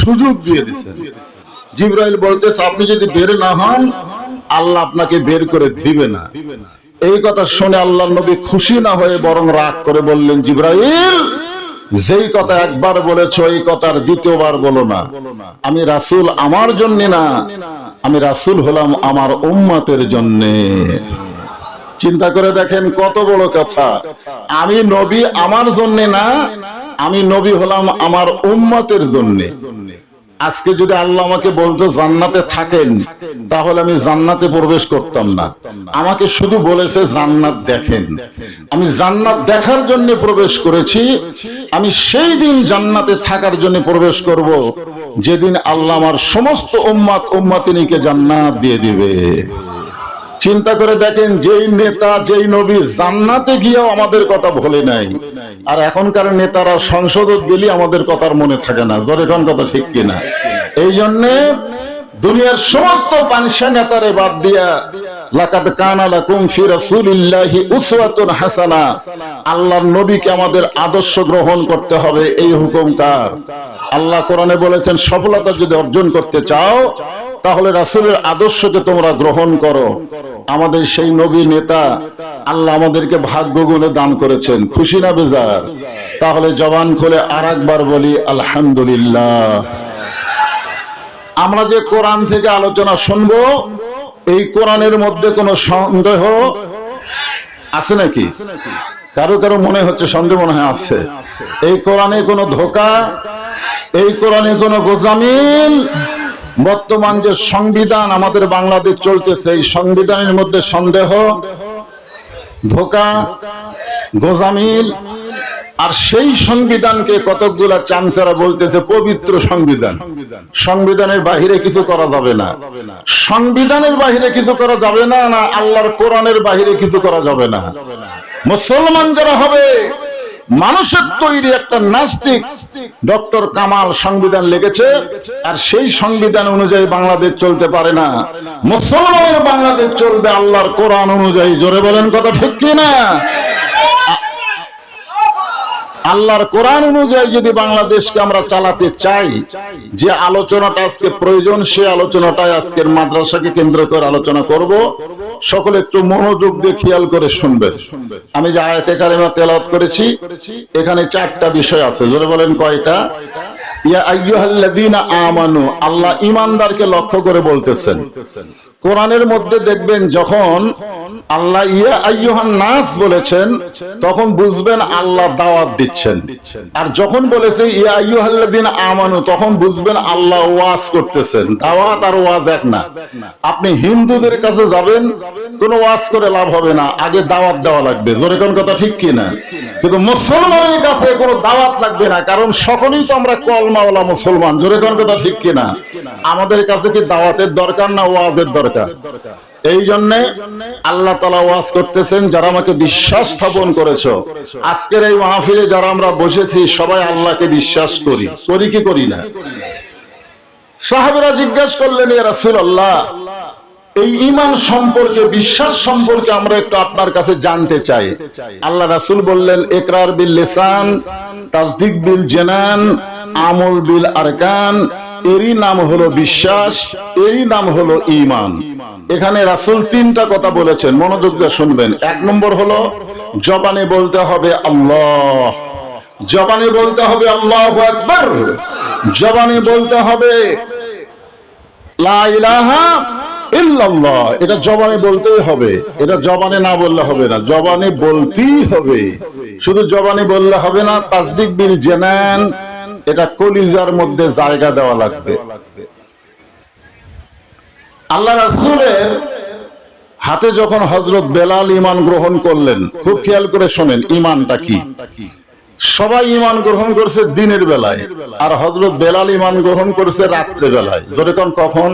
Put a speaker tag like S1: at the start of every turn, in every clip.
S1: সুযোগ দিয়ে দিচ্ছেন জিব্রাইল বলতেছে আপনি যদি বের না হন আল্লাহ আপনাকে বের করে দিবে না। এই কথা শুনে আল্লাহ নবী খুশি না হয়ে বরং রাগ করে বললেন জিব্রাইল যেই কথা একবার বলেছ এই কথার দ্বিতীয়বার বলো না। আমি রাসূল আমার জন্য না আমি রাসূল হলাম আমার উম্মতের জন্যে। চিন্তা করে দেখেন কত বড় কথা। আমি নবী আমার জন্য না আমি নবী হলাম আমার উম্মতের জন্য। আজকে যদি আল্লাহ আমাকে বলতো জান্নাতে থাকেন, তাহলে আমি জান্নাতে প্রবেশ করতাম না। আমাকে শুধু বলেছে জান্নাত দেখেন। আমি জান্নাত দেখার জন্য প্রবেশ করেছি, আমি সেই দিন জান্নাতে থাকার জন্য প্রবেশ করব, যেদিন আল্লাহ আমার সমস্ত উম্মাত উম্মাতিনীকে জান্নাত দিয়ে দিবে। চিন্তা করে দেখেন, যেই নেতা, যেই নবী জান্নাতে গিয়েও আমাদের কথা ভোলে নাই। আর এখনকার নেতারা সংসদত গেলে আমাদের কথার মনে থাকে না। এখন কথা ঠিক কিনা? এই জন্যে দুনিয়ার সমস্ত পানসা নেতারে বাদ দিয়া হাসানা। আল্লাহর নবীকে আমাদের আদর্শ গ্রহণ করতে হবে, এই বলেছেন, সফলতা যদি অর্জন করতে চাও, তাহলে রাসূলের আদর্শকে তোমরা গ্রহণ করো। আমাদের সেই নবী নেতা আল্লাহ আমাদেরকে ভাগ্য গুণে দান করেছেন। খুশি না বেজার? তাহলে জবান খুলে আর একবার বলি, আলহামদুলিল্লাহ। আমরা যে কোরআন থেকে আলোচনা শুনব, এই কোরআনের মধ্যে কোনো সন্দেহ আছে নাকি? কারও কারও মনে হচ্ছে সন্দেহ মনে হয় আছে। এই কোরআনে কোনো ধোকা, এই কোরআনে কোনো গোজামিল বর্তমান যে সংবিধান আমাদের বাংলাদেশ চলতেছে, এই সংবিধানের মধ্যে সন্দেহ, ধোকা, গোজামিল, আর সেই সংবিধানকে কতকগুলা চামচারা বলতেছে পবিত্র সংবিধান। সংবিধানের বাহিরে কিছু করা যাবে না। সংবিধানের বাহিরে কিছু করা যাবে না না আল্লাহর কোরআনের বাহিরে কিছু করা যাবে না। মুসলমান যারা হবে মানুষের তৈরি একটা নাস্তিক ডক্টর কামাল সংবিধান লিখেছে, আর সেই সংবিধান অনুযায়ী বাংলাদেশ চলতে পারে না। মুসলমানের বাংলাদেশ চলবে আল্লাহর কোরআন অনুযায়ী। জোরে বলেন কথা ঠিক কিনা? আল্লাহর কোরআন অনুযায়ী যদি বাংলাদেশকে আমরা চালাতে চাই, যে আলোচনাটা আজকে প্রয়োজন, সে আলোচনাটাই আজকের মাদ্রাসাকে কেন্দ্র করে আলোচনা করব। সকলে একটু মনোযোগ দিয়ে খেয়াল করে শুনবে আমি যে আয়াতে কারিমা তেলাওয়াত করেছি, এখানে চারটা বিষয় আছে। জোরে বলেন কয়টা? ইয়া আইয়ুহাল্লাযীনা আমানু, আল্লাহ ঈমানদারকে লক্ষ্য করে বলতেছেন। কোরআনের মধ্যে দেখবেন যখন আল্লাহ ইয়া আইয়ুহান নাস বলেছেন, তখন বুঝবেন আল্লাহ দাওয়াত দিচ্ছেন। আর যখন বলেছে ইয়া আইয়ুহাল্লাযীনা আমানু, তখন বুঝবেন আল্লাহ ওয়াজ করতেছেন। দাওয়াত আর ওয়াজ এক না। আপনি হিন্দুদের কাছে যাবেন, কোনো ওয়াজ করে লাভ হবে না। আগে দাওয়াত দেওয়া লাগবে। জোরে কোন কথা ঠিক কি না? কিন্তু মুসলমানের কাছে কোনো দাওয়াত লাগবে না, কারণ সকলেই তো আমরা কলমাওয়ালা মুসলমান। জোরে কোন কথা ঠিক কি না? আমাদের কাছে কি দাওয়াতের দরকার না ওয়াজের দরকার? এই জন্য আল্লাহ তালা ওয়াজ করতেছেন, যারা আমাকে বিশ্বাস স্থাপন করেছ। আজকের এই মাহফিলে যারা আমরা বসেছি, সবাই আল্লাহকে বিশ্বাস করি। করি কি করি না? সাহাবেরা জিজ্ঞাসা করলেন, ইয়া রাসূলুল্লাহ, এই ইমান সম্পর্কে, বিশ্বাস সম্পর্কে আমরা একটু আপনার কাছে জানতে চাই। আল্লাহ রাসূল বললেন, ইকরার বিল লিসান, তাসদিক বিল জানান, আমল বিল আরকান এরই নাম হলো বিশ্বাস, এরই নাম হলো ইমান এখানে রাসূল তিনটা কথা বলেছেন, মনোযোগ দিয়ে শুনবেন। এক নম্বর হলো, জবানে বলতে হবে আল্লাহ। জবানে বলতে হবে আল্লাহু আকবার। জবানে বলতে হবে এটা জবানে বলতেই হবে। এটা জবানে না বললে হবে না। জবানে বলতেই হবে। শুধু জবানে বললে হবে না, তাসদিক বিল জেনান এটা কলিজার মধ্যে জায়গা দেওয়া লাগবে। আল্লাহ রাসূলের হাতে যখন হজরত বেলাল ইমান গ্রহণ করলেন, খুব খেয়াল করে শোনেন ইমানটা কি? সবাই ইমান গ্রহণ করছে দিনের বেলায়, আর হজরত বেলাল ইমান গ্রহণ করেছে রাত্রে বেলায়। যেরকম কখন?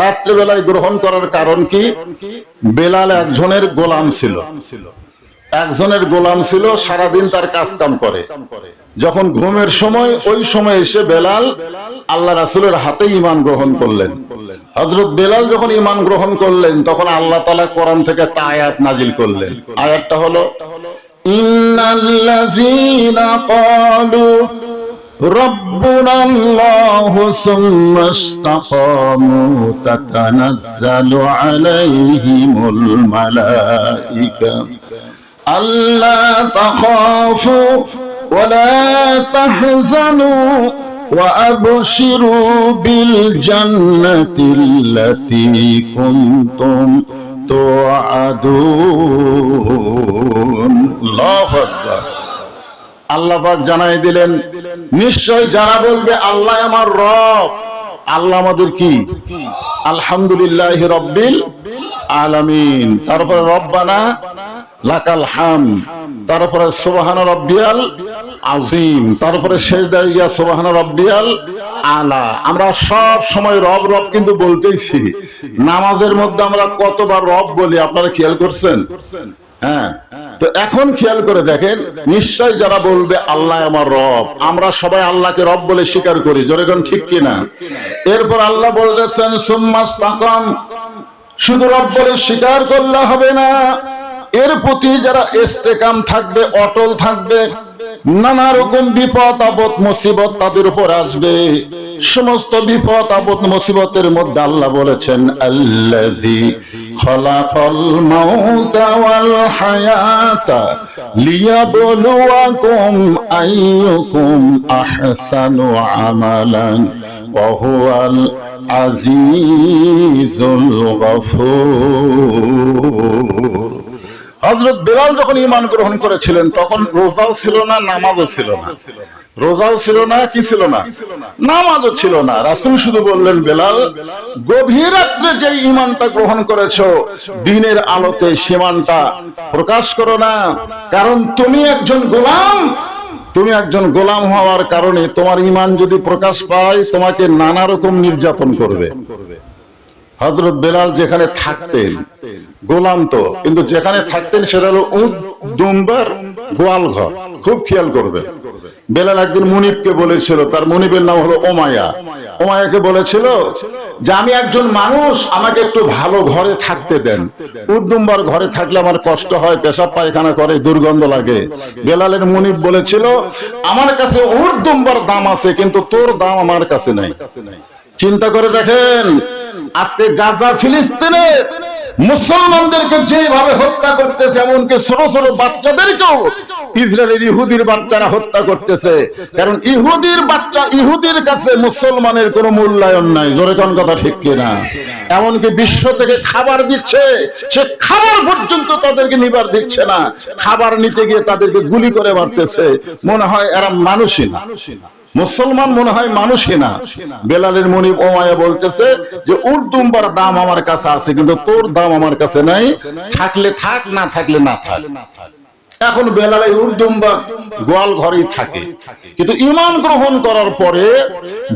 S1: রাত্রে বেলায় গ্রহণ করার কারণ কি? বেলাল একজনের গোলাম ছিল। একজনের গোলাম ছিল সারাদিন তার কাজ কাম করে যখন ঘুমের সময় ওই সময় এসে বেলাল আল্লাহ রাসুলের হাতে ইমান গ্রহণ করলেন হজরত বেলাল যখন ইমান গ্রহণ করলেন তখন আল্লাহ তালা কোরআন থেকে একটা আয়াত নাজিল করলেন আয়াতটা হলো ইন্নাল্লাযীনা ক্বালু ربنا الله ثم استقاموا تتنزل عليهم الملائكة ألا تخافوا ولا تحزنوا وأبشروا بالجنة التي كنتم توعدون الله أكبر আল্লাহ পাক জানাই দিলেন নিশ্চয় যারা বলবে আল্লাহ আমার রব আল্লাহ আমাদের কি আলহামদুলিল্লাহ রব্বিল আলামিন তারপরে রব্বানা তারপরে সুবহান রব্বিয়াল আজিম তারপরে শেষ সুবহান রব্বিয়াল আলা। আমরা সব সময় রব রব কিন্তু বলতেইছি। নামাজের মধ্যে আমরা কতবার রব বলি, আপনারা খেয়াল করছেন? হ্যাঁ। তো এখন খেয়াল করে দেখেন, নিশ্চয় যারা বলবে, আল্লাহ আমার রব। আমরা সবাই আল্লাহকে রব বলে স্বীকার করি জোরেগন ঠিক কিনা? এরপর আল্লাহ বলতেছেন সুম্মাস শুধু রব বলে স্বীকার করলে হবে না। এর প্রতি যারা ইস্তেকাম থাকবে, অটল থাকবে, নানা রকম বিপদ, আপদ, মুসিবত তাদের উপর আসবে। সমস্ত বিপদ, আপদ, মুসিবতের মধ্যে আল্লাহ বলেছেন আল্লাজি আমালান আজিজুল গফুর। হজরত বেলাল যখন ইমান গ্রহণ করেছিলেন, তখন রোজাও ছিল না, নামাজও ছিল না। রোজাও ছিল না, কি ছিল না? নামাজও ছিল না। রাসুল শুধু বললেন, বেলাল, গভীর রাত্রে যে ইমানটা গ্রহণ করেছ, দিনের আলোতে সীমানটা প্রকাশ করো না। কারণ তুমি একজন গোলাম। তুমি একজন গোলাম হওয়ার কারণে তোমার ইমান যদি প্রকাশ পায়, তোমাকে নানা রকম নির্যাতন করবে। হজরত বেলাল যেখানে থাকতেন গোলাম তো কিন্তু যেখানে থাকতেন সেটা হলো দুম্বার গোয়াল ঘর। খুব খেয়াল করবেন। বেলাল একদিন মুনিবকে বলেছিল তার মুনিবের নাম হলো ওমায়া। ওমায়াকে বলেছিল যে আমি একজন মানুষ আমাকে একটু ভালো ঘরে থাকতে দেন। উদ্দুম্বার ঘরে থাকলে আমার কষ্ট হয় পেশাব পায়খানা করে দুর্গন্ধ লাগে। বেলালের মুনিব বলেছিল আমার কাছে উর্দুম্বার দাম আছে কিন্তু তোর দাম আমার কাছে নাই। চিন্তা করে দেখেন আজকে গাজা, ফিলিস্তিনে মুসলমানদেরকে যেভাবে হত্যা করতেছে, এমনকি ছোট ছোট বাচ্চাদেরকেও ইসরায়েলের ইহুদির বাচ্চারা হত্যা করতেছে। কারণ ইহুদির বাচ্চা, ইহুদির কাছে মুসলমানের কোনো মূল্যায়ন নাই। জোরে কোন কথা ঠিক কিনা? এমনকি বিশ্ব থেকে খাবার দিচ্ছে, সে খাবার পর্যন্ত তাদেরকে নিবার দিচ্ছে না। খাবার নিতে গিয়ে তাদেরকে গুলি করে মারতেছে। মনে হয় এরা মানুষই না। মুসলমান মনে হয় মানুষই না। বেলালের মনিব ওমায়া বলতেছে যে, উর্দুম্বার দাম আমার কাছে আছে, কিন্তু তোর দাম আমার কাছে নাই। থাকলে থাক, না থাকলে না থাক। এখন বেলালে উর্দুম্বা গোয়াল ঘরেই থাকে। কিন্তু ইমান গ্রহণ করার পরে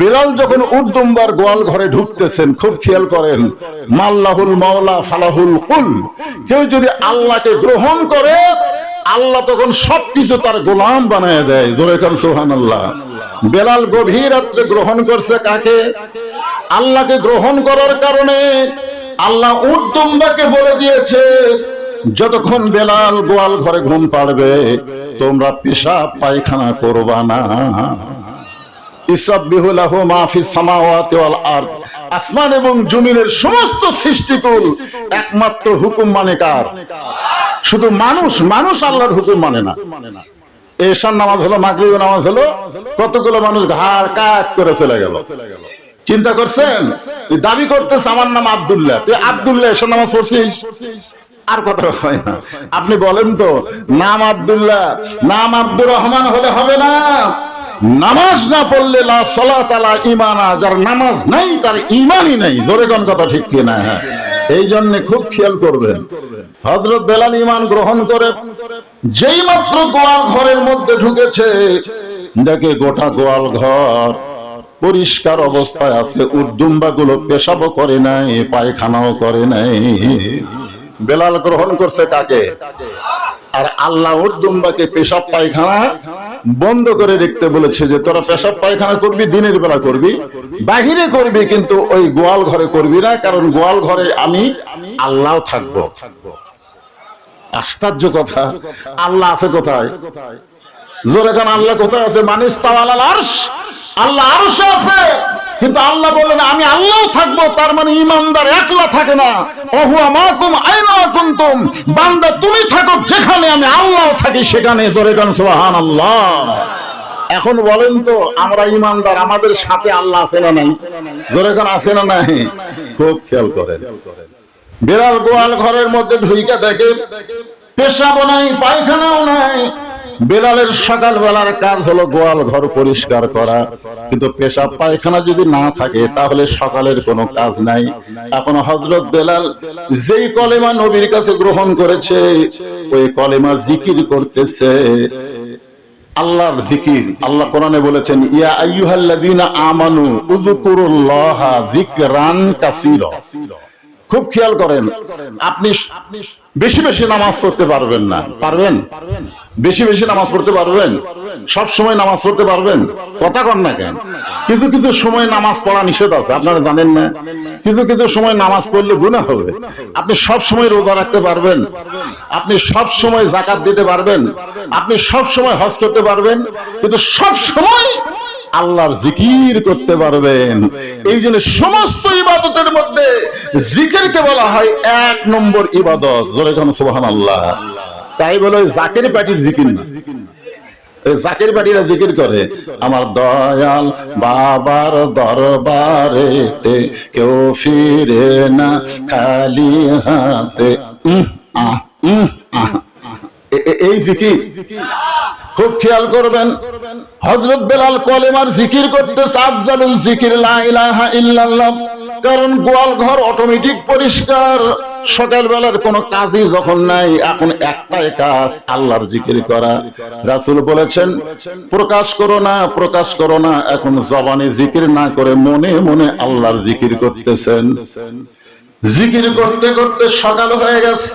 S1: বেলাল যখন উর্দুম্বার গোয়াল ঘরে ঢুকতেছেন, খুব খেয়াল করেন, মাল্লাহুল মাওলা ফালাহুল কুল। কেউ যদি আল্লাহকে গ্রহণ করে আল্লাহ তখন সবকিছু তার গোলাম বানায় দেয়। জোরে খান সোহান আল্লাহ বেলাল গভীর রাত্রে গ্রহণ করছে কাকে? আল্লাহকে গ্রহণ করার কারণে আল্লাহ উদ্দম্বাকে বলে দিয়েছে, যতক্ষণ বেলাল গোয়াল ঘরে ঘুম পাড়বে, তোমরা পেশা পায়খানা করবা না। আসমান এবং জমিনের সমস্ত সৃষ্টিকুল একমাত্র হুকুম মানে কার? শুধু মানুষ মানুষ আল্লাহর হুকুম মানে না। এশার নামাজ হলো মাগরিব নামাজ হলো, কতগুলো মানুষ ঘাড় কাক করে চলে গেল। চিন্তা করছেন? দাবি করতেছে, আমার নাম আব্দুল্লাহ। তুই আব্দুল্লাহ, এশার নামাজ পড়ছিস? আর কথা হয় না। আপনি বলেন তো, নাম আব্দুল্লাহ, নাম আব্দুর রহমান হলে হবে না। নামাজ না পড়লে লা সলাত আলা ইমানা যার নামাজ নাই, তার ইমানই নাই। জোরে কথা ঠিক কি না? হ্যাঁ। এই জন্য খুব খেয়াল করবেন। হজরত বেলাল ইমান গ্রহণ করে যেই মাত্র গোয়াল ঘরের মধ্যে ঢুকেছে, দেখে গোটা গোয়াল ঘর পরিষ্কার অবস্থায় আছে উর্দুম্বা গুলো পেশাবও করে নাই, পায়খানাও করে নাই। বেলাল গ্রহণ করছে কাকে? আর আল্লাহ উর্দুম্বাকে পেশাব পায়খানা বন্ধ করে দেখতে বলেছে যে, তোরা পেশাব পায়খানা করবি, দিনের বেলা করবি, বাহিরে করবি, কিন্তু ওই গোয়াল ঘরে করবি না, কারণ গোয়াল ঘরে আমি আল্লাহ থাকব। আশ্চর্য কথা। আল্লাহ আছে কোথায়? জোরে আল্লাহ কোথায় আছে? মানিস তাওয়ালাল আরশ। আল্লাহ আরশে আছে। কিন্তু আল্লাহ বললেন আমি আল্লাহ থাকব, তার মানে ইমানদার একলা থাকে না। অহু আমাকুম আইনা কুনতুম, বান্দা তুমি থাকো, যেখানে আমি আল্লাহ থাকি, সেখানে জোরে খান সুবহানাল্লাহ। এখন বলেন তো, আমরা ইমানদার, আমাদের সাথে আল্লাহ আছে না নাই? জোরে খান আছে না নাই? খুব খেয়াল করেন। বিড়াল গোয়াল ঘরের মধ্যে ঢুইকা দেখে পেশাবও নাই, পায়খানাও নাই বেলালের সকাল বেলার কাজ হলো গোয়াল ঘর পরিষ্কার করা। কিন্তু পেশাব পায়খানা যদি না থাকে, তাহলে সকালের কোনো কাজ নাই। এখন হজরত বেলাল যেই কলেমা নবীর কাছে গ্রহণ করেছে, ওই কলেমা জিকির করতেছে। আল্লাহর জিকির, আল্লাহ কোরআনে বলেছেন, ইয়া আইয়ুহাল্লাযীনা আমানু উযকুরুল্লাহা যিকরান কাসীরা। খুব খেয়াল করেন, আপনি বেশি বেশি নামাজ পড়তে পারবেন না। পারবেন? বেশি বেশি নামাজ পড়তে পারবেন? সব সময় নামাজ পড়তে পারবেন? কথা কর না কেন? কিছু কিছু সময় নামাজ পড়া নিষেধ আছে, আপনারা জানেন না? কিছু কিছু সময় নামাজ পড়লে গুনাহ হবে। আপনি সব সময় রোজা রাখতে পারবেন। আপনি সব সময় জাকাত দিতে পারবেন। আপনি সব সময় হজ করতে পারবেন। কিন্তু সব সময় আল্লাহর জিকির করতে পারবেন। এই জন্য সমস্ত ইবাদতের মধ্যে জিকিরকে বলা হয় এক নম্বর ইবাদত। জোরে কোন সুবহান আল্লাহ তাই বলে জাকের পাটির জিকির না। জাকের পাটিরা জিকির করে, আমার দয়াল বাবার দরবারেতে কেউ ফিরে না, খালি হাতে। এই জিকির খুব খেয়াল করবেন হজরত বেলাল কলেমার জিকির করতে আফজালুল জিকির, লা ইলাহা ইল্লাল্লাহ। কারণ গোয়াল ঘর অটোমেটিক পরিষ্কার। সকাল বেলার কোনো কাজই যখন নাই, এখন একটাই কাজ, আল্লাহর জিকির করা। রাসূল বলেছেন, প্রকাশ করো না, প্রকাশ করো না, এখন জবানে জিকির না করে মনে মনে আল্লাহর জিকির করতেছেন। জিকির করতে করতে সকাল হয়ে গেছে।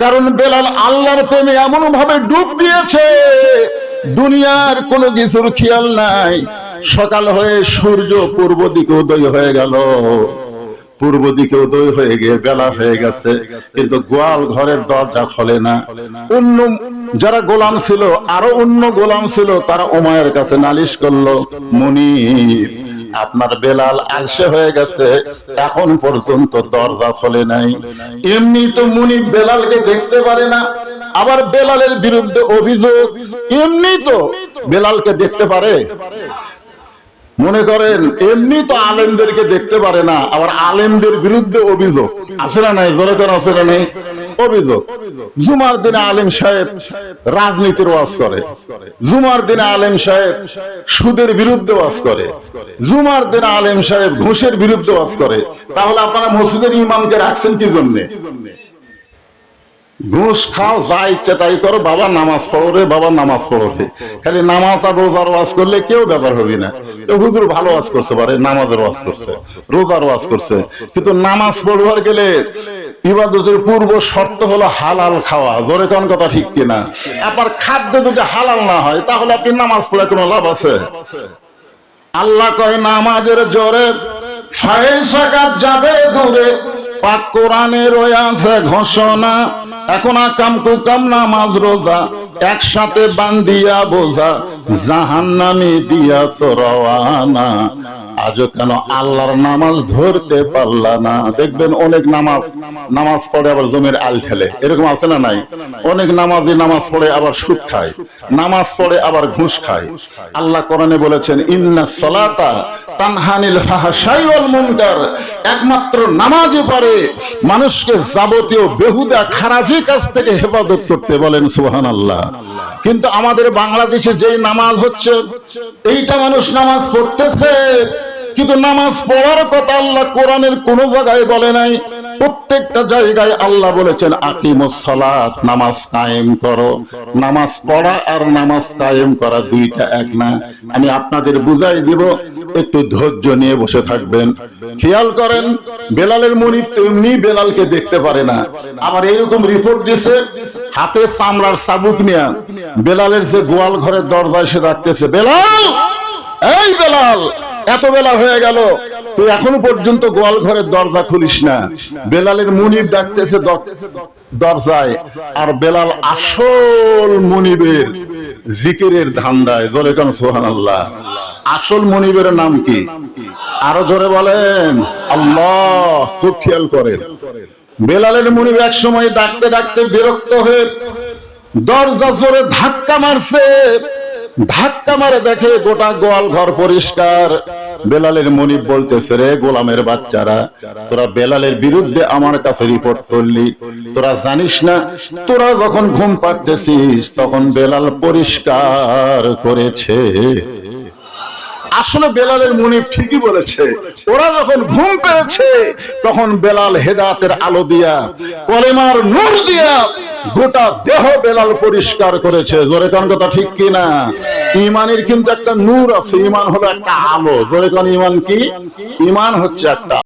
S1: কারণ বেলাল আল্লাহর প্রেমে এমন ভাবে ডুব দিয়েছে, দুনিয়ার কোনো কিছুর খেয়াল নাই। সকাল হয়ে সূর্য পূর্ব দিকে উদয় হয়ে গেল। পূর্ব দিকে উদয় হয়ে গিয়ে বেলা হয়ে গেছে, কিন্তু গোয়াল ঘরের দরজা খোলে না। অন্য যারা গোলাম ছিল, আরও অন্য গোলাম ছিল, তারা ওমায়ের কাছে নালিশ করল মনি আপনার বেলাল আলসে হয়ে গেছে, এখন পর্যন্ত দরজা খোলে নাই। এমনি তো মুনি বেলালকে দেখতে পারে না, আবার বেলালের বিরুদ্ধে অভিযোগ। এমনি তো বেলালকে দেখতে পারে। মনে করেন, এমনি তো আলেমদেরকে দেখতে পারে না, আবার আলেমদের বিরুদ্ধে অভিযোগ। আছে না নাই? জোরে করে আছে না অভিযোগ। জুমার দিনে আলেম সাহেব রাজনীতির ওয়াজ করে। জুমার দিনে আলেম সাহেব সুদের বিরুদ্ধে ওয়াজ করে। জুমার দিনে আলেম সাহেব ঘুষের বিরুদ্ধে ওয়াজ করে। তাহলে আপনারা মসজিদের ইমামকে রাখছেন কি জন্যে? ঘুষ খাও, যা ইচ্ছে তাই করো, বাবা নামাজ পড়ো রে, বাবা নামাজ পড়ো রে। খালি নামাজ আর রোজার ওয়াজ করলে কেউ ব্যাপার হবে না। হুজুর ভালো ওয়াজ করতে পারে নামাজের ওয়াজ করছে, রোজার ওয়াজ করছে। কিন্তু নামাজ পড়বার গেলে ইবাদতের পূর্ব শর্ত হলো হালাল খাওয়া। জোরে কোন কথা ঠিক কিনা? আবার খাদ্য যদি হালাল না হয়, তাহলে আপনি নামাজ পড়ে কোনো লাভ আছে? আল্লাহ কয়, নামাজের জোরে যাবে দূরে পাক কোরআনের ওই আছে ঘোষণা এখন আকাম না নামাজ রোজা। একসাথে বান্দিয়া বোঝা, জাহান্নামি দিয়া রওয়ানা আজও কেন আল্লাহর নামাজ ধরতে পারলা না? দেখবেন অনেক নামাজ নামাজ পড়ে আবার জমির আল ফেলে এরকম আছে না নাই? অনেক নামাজি নামাজ পড়ে আবার সুদ খায়, নামাজ পড়ে আবার ঘুষ খায়। আল্লাহ কোরআনে বলেছেন, ইন্না সলাতা তানহানিল ফাহশাই ওয়াল মুনকার। একমাত্র নামাজই পারে মানুষকে যাবতীয় বেহুদা খারাপি কাজ থেকে হেফাজত করতে বলেন, সুবহানাল্লাহ। কিন্তু আমাদের বাংলাদেশে যেই নামাজ হচ্ছে, এইটা মানুষ নামাজ পড়তেছে। কিন্তু নামাজ পড়ার কথা আল্লাহ কোরআনের কোন জায়গায় বলে নাই। প্রত্যেকটা জায়গায় আল্লাহ বলেছেন, আকিমুস সালাত নামাজ কায়েম করো। নামাজ পড়া আর নামাজ কায়েম করা দুইটা এক না। আমি আপনাদের বুঝাই দিব একটু ধৈর্য নিয়ে বসে থাকবেন। খেয়াল করেন, বেলালের মনির তেমনি বেলালকে দেখতে পারে না। আবার এরকম রিপোর্ট দিছে, হাতে চামড়ার চাবুক নিয়ে। বেলালের যে গোয়াল ঘরের দরজায় সে ডাকতেছে, বেলাল! এই বেলাল! এত বেলা হয়ে গেল। তুই এখনও পর্যন্ত গোয়াল ঘরের দরজা খুলিস না। বেলালের মুনিব ডাকতেছে দরজায়। আর বেলাল আসল মুনিবের জিকিরের ধান্দায়, জোরে কান সোহান আল্লাহ আসল মনিবের নাম কি? আরও জোরে বলেন। আল্লাহ, খুব খেয়াল করেন। বেলালের মনিব এক সময় ডাকতে ডাকতে বিরক্ত হয়ে দরজা জোরে ধাক্কা মারছে। ধাক্কা মারে দেখে গোটা গোয়াল ঘর পরিষ্কার। বেলালের মনিব বলতেছে, রে গোলামের বাচ্চারা, তোরা বেলালের বিরুদ্ধে আমার কাছে রিপোর্ট করলি। তোরা জানিস না, তোরা যখন ঘুম পাড়তেছিস, তখন বেলাল পরিষ্কার করেছে। আসলে বেলালের মনিব ঠিকই বলেছে। ওরা যখন ঘুম পেয়েছে, তখন বেলাল হেদাতের আলো দিয়া, কলেমার নূর দিয়া গোটা দেহ বেলাল পরিষ্কার করেছে। জোরে কান কথা ঠিক কি না ইমানের কিন্তু একটা নূর আছে, ইমান হলো একটা আলো। জোরে কান, ইমান কি? ইমান হচ্ছে একটা